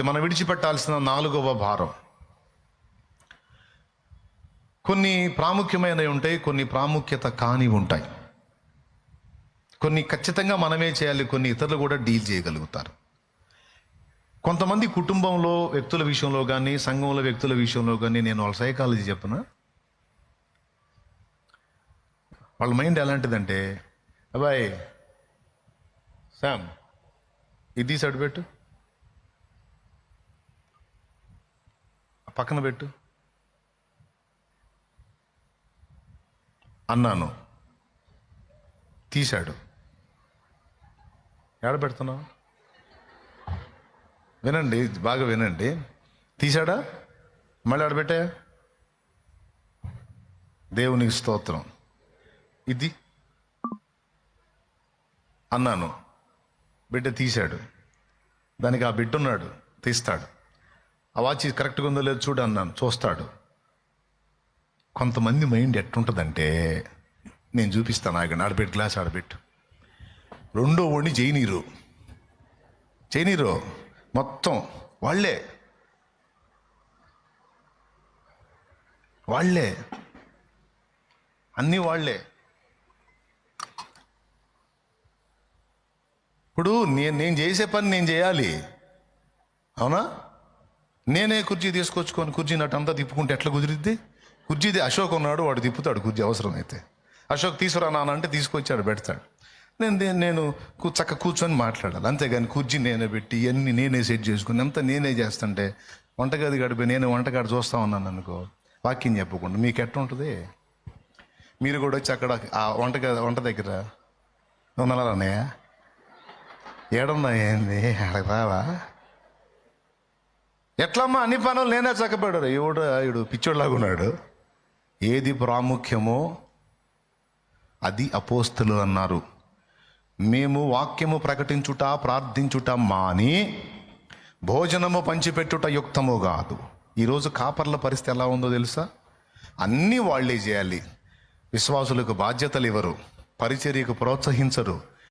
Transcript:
బాధ్యత మనం విడిచిపెట్టాల్సిన నాలుగవ భారం. కొన్ని ప్రాముఖ్యమైనవి ఉంటాయి కొన్ని ప్రాముఖ్యత కాని ఉంటాయి. కొన్ని ఖచ్చితంగా మనమే చేయాలి కొన్ని ఇతరులు కూడా డీల్ చేయగలుగుతారు. కొంతమంది కుటుంబంలో వ్యక్తుల విషయంలో కానీ సంఘంలో వ్యక్తుల విషయంలో కానీ నేను వాళ్ళ సైకాలజీ చెప్పిన. వాళ్ళ మైండ్ ఎలాంటిదంటే అబ్బాయి శామ్ ఇది సైడ్ పెట్టు ఆ పక్కన పెట్టు. అన్నాను. తీశాడు. ఎక్కడ పెడుతున్నావు? వినండి బాగా వినండి. తీశాడా? మళ్ళీ ఆడబెట్టా దేవునికి స్తోత్రం. ఇది అన్నాను. బిడ్డ తీశాడు. దానికి ఆ బిడ్డ ఉన్నాడు. తీస్తాడు. ఆ వాచ్ కరెక్ట్గా ఉందో లేదో చూడు అన్నాను. చూస్తాడు. కొంతమంది మైండ్ ఎట్టుంటుందంటే నేను చూపిస్తాను ఆగండి ఆడబెట్టు గ్లాస్ ఆడబెట్టు. రెండో ఓడిని చేయనీరు చేయనీరు మొత్తం వాళ్ళే. వాళ్ళే. అన్నీ వాళ్ళే. ఇప్పుడు నేను నేను చేసే పని నేను చేయాలి. అవునా? నేనే కుర్చీ తీసుకొచ్చుకొని కుర్చీ నటంతా తిప్పుకుంటే ఎట్లా కుదిరిద్ది? కుర్చీది అశోక్ ఉన్నాడు వాడు తిప్పుతాడు కుర్చీ అవసరమైతే. అశోక్ తీసుకురా నాన్న అంటే తీసుకొచ్చాడు పెడతాడు. నేను నేను చక్క కూర్చొని మాట్లాడాలి. అంతేగాని కుర్చీ నేనే పెట్టి ఇవన్నీ నేనే సెట్ చేసుకుని అంతా నేనే చేస్తుంటే వంటగది గడిపి నేను వంటగాడు చూస్తా ఉన్నాను అనుకో వాక్యం చెప్పకుండా మీకు ఎట్ట ఉంటుంది మీరు కూడా వచ్చి అక్కడ ఆ వంటగది వంట దగ్గర ఉన్నారా అన్నయ్య? ఏడున్నాయండి ఏంది? రావా ఎట్లమ్మా అన్ని పనులు నేనే చక్కబడ్డాడు ఈవిడ ఈడు? పిచ్చోడ్లాగా ఉన్నాడు ఏది ప్రాముఖ్యమో అది అపోస్తులు అన్నారు. మేము వాక్యము ప్రకటించుట ప్రార్థించుట మాని భోజనము పంచిపెట్టుట యుక్తము కాదు. ఈరోజు కాపర్ల పరిస్థితి ఎలా ఉందో తెలుసా? అన్నీ వాళ్ళే చేయాలి. విశ్వాసులకు బాధ్యతలు ఇవ్వరు పరిచర్యకు ప్రోత్సహించరు.